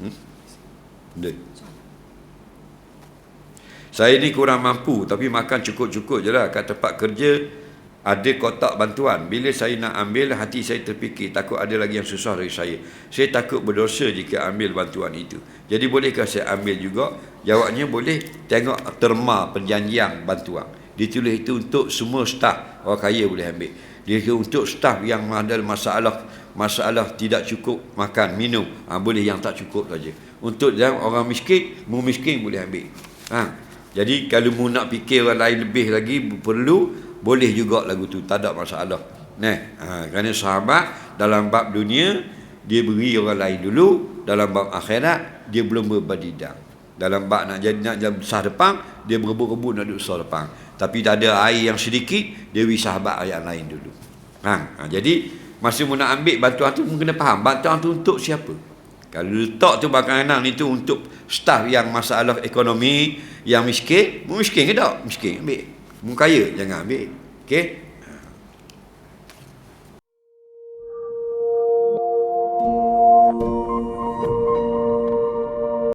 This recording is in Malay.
Hmm? Dia. Saya ni kurang mampu tapi makan cukup-cukup je lah kat tempat kerja ada kotak bantuan. Bila saya nak ambil hati saya terfikir takut ada lagi yang susah dari saya. Saya takut berdosa jika ambil bantuan itu. Jadi bolehkah saya ambil juga? Jawabnya boleh tengok terma perjanjian bantuan. Ditulis itu untuk semua staf orang kaya boleh ambil. Dia untuk staf yang ada masalah masalah tidak cukup makan minum. Ha, boleh yang tak cukup saja. Untuk yang orang miskin, mu miskin boleh ambil. Ha. Jadi kalau mu nak fikir orang lain lebih lagi perlu boleh juga lagu tu. Tak ada masalah. Nah ha, kerana sahabat dalam bab dunia dia beri orang lain dulu. Dalam bab akhirat dia belum berbadidang. Dalam bab nak jadi nak jadi besar depan dia berebut-rebut nak duduk besar depan. Tapi tak ada air yang sedikit dia beri sahabat yang lain dulu. Ha, ha, jadi masa mu nak ambil bantuan tu mu kena faham bantuan tu untuk siapa kalau letak tu makanan itu untuk staf yang masalah ekonomi yang miskin mu miskin ke tak miskin ambil Mu kaya jangan ambil. Okey?